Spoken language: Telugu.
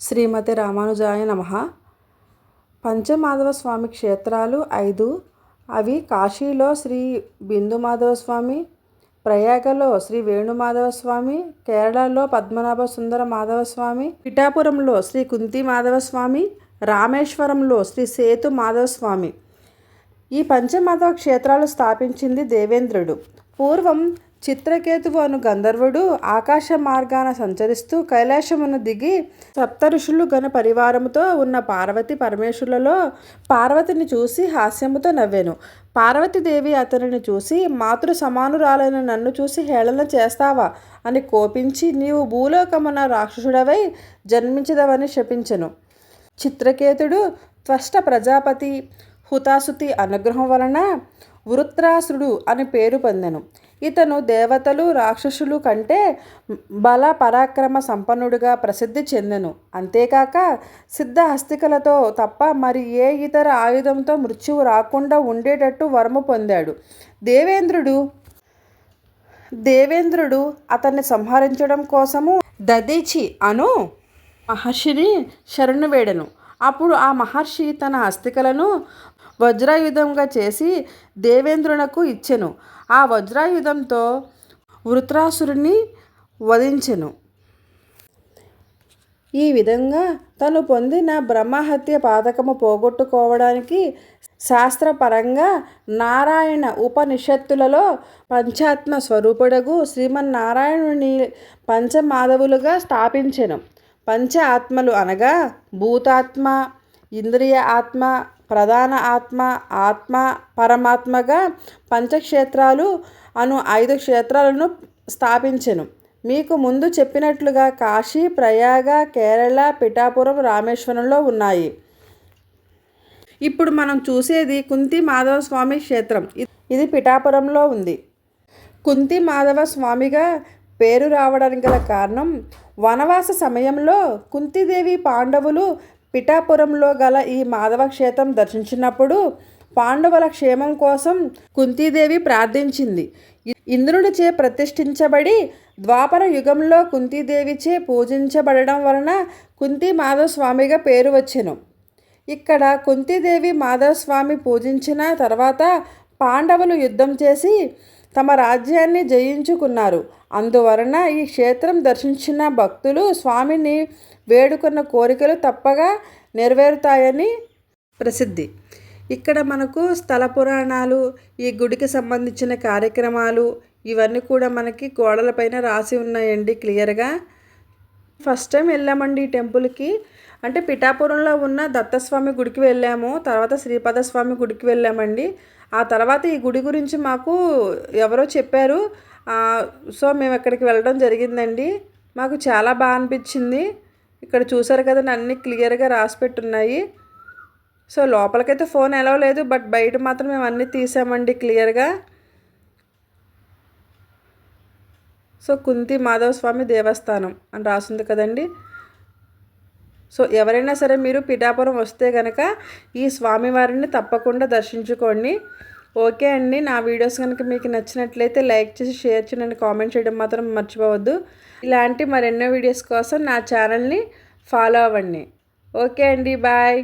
శ్రీమతి రామానుజాయ నమ. పంచమాధవ స్వామి క్షేత్రాలు ఐదు. అవి కాశీలో శ్రీ బిందుమాధవ స్వామి ప్రయాగలో శ్రీ వేణుమాధవ స్వామి కేరళలో పద్మనాభ సుందర మాధవ స్వామి పిఠాపురంలో శ్రీ కుంతి మాధవ స్వామి రామేశ్వరంలో శ్రీ సేతు మాధవ స్వామి ఈ పంచమాధవ క్షేత్రాలు స్థాపించింది దేవేంద్రుడు. పూర్వం చిత్రకేతువు అను గంధర్వుడు ఆకాశ మార్గాన సంచరిస్తూ కైలాసమును దిగి సప్త ఋషులు గణ పరివారముతో ఉన్న పార్వతి పరమేశ్వరులలో పార్వతిని చూసి హాస్యముతో నవ్వెను. పార్వతీదేవి అతనిని చూసి మాతృ సమానురాలైన నన్ను చూసి హేళన చేస్తావా అని కోపించి నీవు భూలోకమున రాక్షసుడవై జన్మించదవని శపించెను. చిత్రకేతుడు త్వష్ట ప్రజాపతి హుతాసుతి అనుగ్రహం వలన వృత్రాసుడు అని పేరు పొందెను. ఇతను దేవతలు రాక్షసులు కంటే బల పరాక్రమ సంపన్నుడిగా ప్రసిద్ధి చెందెను. అంతేకాక సిద్ధహస్తికలతో తప్ప మరి ఏ ఇతర ఆయుధంతో మృత్యువు రాకుండా ఉండేటట్టు వరము పొందాడు. దేవేంద్రుడు దేవేంద్రుడు అతన్ని సంహరించడం కోసము దదీచి అను మహర్షిని శరణు వేడను. అప్పుడు ఆ మహర్షి తన అస్థికలను వజ్రాయుధంగా చేసి దేవేంద్రునకు ఇచ్చెను. ఆ వజ్రాయుధంతో వృత్రాసురుని వధించెను. ఈ విధంగా తను పొందిన బ్రహ్మహత్య పాతకము పోగొట్టుకోవడానికి శాస్త్రపరంగా నారాయణ ఉపనిషత్తులలో పంచాత్మ స్వరూపుడగు శ్రీమన్నారాయణుని పంచమాధవులుగా స్థాపించెను. పంచ ఆత్మలు అనగా భూతాత్మ ఇంద్రియ ఆత్మ ప్రధాన ఆత్మ ఆత్మ పరమాత్మగా పంచక్షేత్రాలు అను ఐదు క్షేత్రాలను స్థాపించెను. మీకు ముందు చెప్పినట్లుగా కాశీ ప్రయాగ కేరళ పిఠాపురం రామేశ్వరంలో ఉన్నాయి. ఇప్పుడు మనం చూసేది కుంతి మాధవ స్వామి క్షేత్రం. ఇది పిఠాపురంలో ఉంది. కుంతి మాధవ స్వామిగా పేరు రావడానికి గల కారణం వనవాస సమయంలో కుంతిదేవి పాండవులు పిఠాపురంలో గల ఈ మాధవ క్షేత్రం దర్శించినప్పుడు పాండవుల క్షేమం కోసం కుంతీదేవి ప్రార్థించింది. ఇంద్రుడిచే ప్రతిష్ఠించబడి ద్వాపర యుగంలో కుంతీదేవిచే పూజించబడడం వలన కుంతి మాధవస్వామిగా పేరు వచ్చెను. ఇక్కడ కుంతీదేవి మాధవస్వామి పూజించిన తర్వాత పాండవులు యుద్ధం చేసి తమ రాజ్యాన్ని జయించుకున్నారు. అందువలన ఈ క్షేత్రం దర్శించిన భక్తులు స్వామిని వేడుకున్న కోరికలు తప్పగా నెరవేరుతాయని ప్రసిద్ధి. ఇక్కడ మనకు స్థల పురాణాలు ఈ గుడికి సంబంధించిన కార్యక్రమాలు ఇవన్నీ కూడా మనకి గోడలపైన రాసి ఉన్నాయండి క్లియర్గా. ఫస్ట్ టైం వెళ్ళామండి ఈ టెంపుల్కి. అంటే పిఠాపురంలో ఉన్న దత్తస్వామి గుడికి వెళ్ళాము తర్వాత శ్రీపదస్వామి గుడికి వెళ్ళామండి. ఆ తర్వాత ఈ గుడి గురించి మాకు ఎవరో చెప్పారు. సో మేము ఇక్కడికి వెళ్ళడం జరిగిందండి. మాకు చాలా బాగా అనిపించింది. ఇక్కడ చూసారు కదా అన్నీ క్లియర్గా రాసి పెట్టున్నాయి. సో లోపలికైతే ఫోన్ ఎలా లేదు బట్ బయట మాత్రం మేము అన్నీ తీసామండి క్లియర్గా. సో కుంతి మాధవ స్వామి దేవస్థానం అని రాసింది కదండి. సో ఎవరైనా సరే మీరు పిఠాపురం వస్తే కనుక ఈ స్వామివారిని తప్పకుండా దర్శించుకోండి. ఓకే అండి నా వీడియోస్ కనుక మీకు నచ్చినట్లయితే లైక్ చేసి షేర్ చేయండి కామెంట్ చేయడం మాత్రం మర్చిపోవద్దు. ఇలాంటి మరెన్నో వీడియోస్ కోసం నా ఛానల్ని ఫాలో అవ్వండి. ఓకే అండి బాయ్.